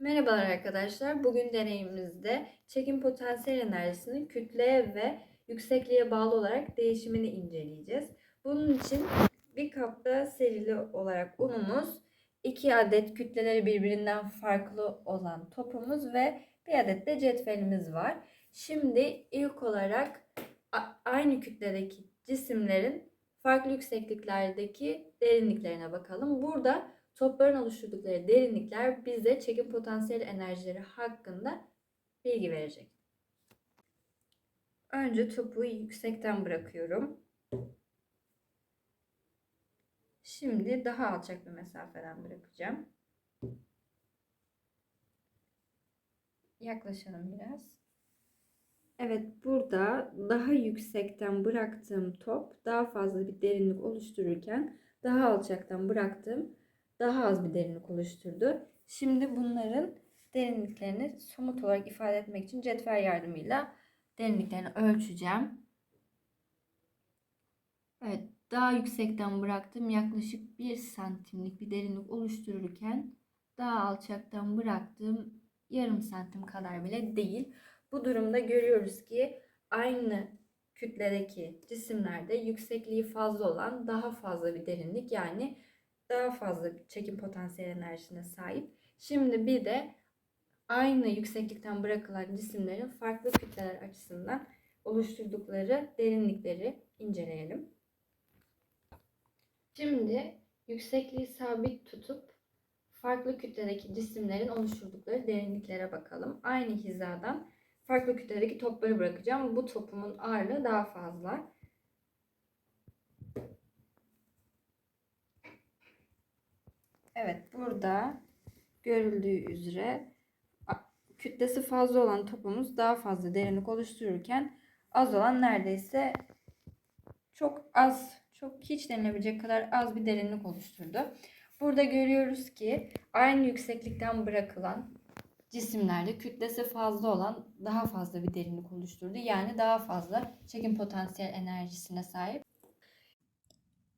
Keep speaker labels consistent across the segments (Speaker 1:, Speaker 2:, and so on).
Speaker 1: Merhabalar arkadaşlar. Bugün deneyimimizde çekim potansiyel enerjisinin kütleye ve yüksekliğe bağlı olarak değişimini inceleyeceğiz. Bunun için bir kapta serili olarak unumuz, iki adet kütleleri birbirinden farklı olan topumuz ve bir adet de cetvelimiz var. Şimdi ilk olarak aynı kütledeki cisimlerin farklı yüksekliklerdeki derinliklerine bakalım. Burada topların oluşturdukları derinlikler bize çekim potansiyel enerjileri hakkında bilgi verecek. Önce topu yüksekten bırakıyorum. Şimdi daha alçak bir mesafeden bırakacağım. Yaklaşalım biraz. Evet burada daha yüksekten bıraktığım top daha fazla bir derinlik oluştururken daha alçaktan bıraktığım daha az bir derinlik oluşturdu. Şimdi bunların derinliklerini somut olarak ifade etmek için cetvel yardımıyla derinliklerini ölçeceğim. Evet daha yüksekten bıraktım yaklaşık 1 santimlik bir derinlik oluştururken daha alçaktan bıraktığım yarım santim kadar bile değil. Bu durumda görüyoruz ki aynı kütledeki cisimlerde yüksekliği fazla olan daha fazla bir derinlik yani daha fazla çekim potansiyel enerjisine sahip. Şimdi bir de aynı yükseklikten bırakılan cisimlerin farklı kütleler açısından oluşturdukları derinlikleri inceleyelim. Şimdi yüksekliği sabit tutup farklı kütledeki cisimlerin oluşturdukları derinliklere bakalım. Aynı hizadan farklı kütledeki topları bırakacağım. Bu topumun ağırlığı daha fazla. Evet burada görüldüğü üzere kütlesi fazla olan topumuz daha fazla derinlik oluştururken az olan neredeyse çok az, çok hiç denilebilecek kadar az bir derinlik oluşturdu. Burada görüyoruz ki aynı yükseklikten bırakılan cisimlerde kütlesi fazla olan daha fazla bir derinlik oluşturdu. Yani daha fazla çekim potansiyel enerjisine sahip.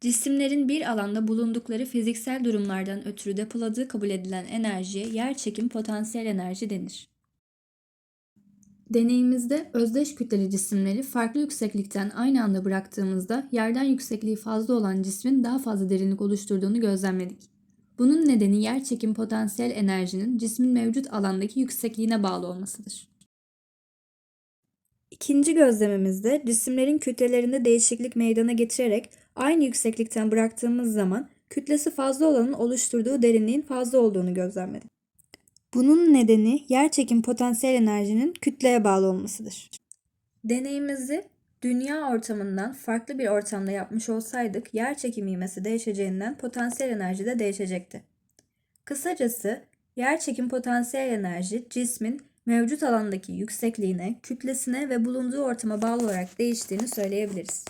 Speaker 2: Cisimlerin bir alanda bulundukları fiziksel durumlardan ötürü depoladığı kabul edilen enerjiye yer çekim potansiyel enerji denir. Deneyimizde özdeş kütleli cisimleri farklı yükseklikten aynı anda bıraktığımızda yerden yüksekliği fazla olan cismin daha fazla derinlik oluşturduğunu gözlemledik. Bunun nedeni yer çekim potansiyel enerjinin cismin mevcut alandaki yüksekliğine bağlı olmasıdır. İkinci gözlemimizde cisimlerin kütlelerinde değişiklik meydana getirerek aynı yükseklikten bıraktığımız zaman kütlesi fazla olanın oluşturduğu derinliğin fazla olduğunu gözlemledik. Bunun nedeni yerçekim potansiyel enerjinin kütleye bağlı olmasıdır. Deneyimizi dünya ortamından farklı bir ortamda yapmış olsaydık yerçekim ivmesi değişeceğinden potansiyel enerji de değişecekti. Kısacası yerçekim potansiyel enerji cismin mevcut alandaki yüksekliğine, kütlesine ve bulunduğu ortama bağlı olarak değiştiğini söyleyebiliriz.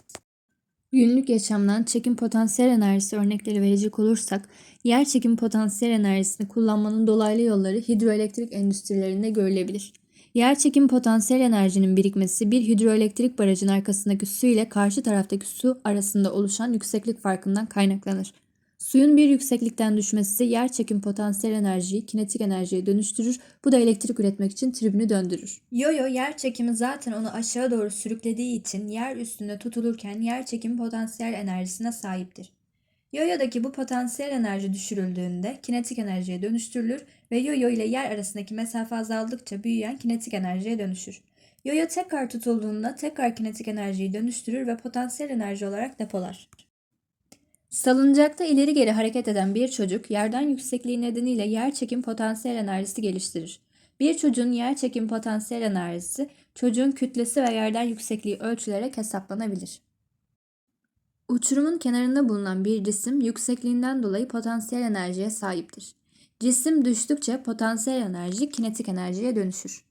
Speaker 2: Günlük yaşamdan çekim potansiyel enerjisi örnekleri verecek olursak, yer çekim potansiyel enerjisini kullanmanın dolaylı yolları hidroelektrik endüstrilerinde görülebilir. Yer çekim potansiyel enerjinin birikmesi bir hidroelektrik barajın arkasındaki su ile karşı taraftaki su arasında oluşan yükseklik farkından kaynaklanır. Suyun bir yükseklikten düşmesi yer çekim potansiyel enerjiyi kinetik enerjiye dönüştürür. Bu da elektrik üretmek için tribünü döndürür. Yoyo yer çekimi zaten onu aşağı doğru sürüklediği için yer üstünde tutulurken yer çekim potansiyel enerjisine sahiptir. Yoyo'daki bu potansiyel enerji düşürüldüğünde kinetik enerjiye dönüştürülür ve yoyo ile yer arasındaki mesafe azaldıkça büyüyen kinetik enerjiye dönüşür. Yoyo tekrar tutulduğunda tekrar kinetik enerjiyi dönüştürür ve potansiyel enerji olarak depolar. Salıncakta ileri geri hareket eden bir çocuk yerden yüksekliği nedeniyle yer çekim potansiyel enerjisi geliştirir. Bir çocuğun yer çekim potansiyel enerjisi çocuğun kütlesi ve yerden yüksekliği ölçülerek hesaplanabilir. Uçurumun kenarında bulunan bir cisim yüksekliğinden dolayı potansiyel enerjiye sahiptir. Cisim düştükçe potansiyel enerji kinetik enerjiye dönüşür.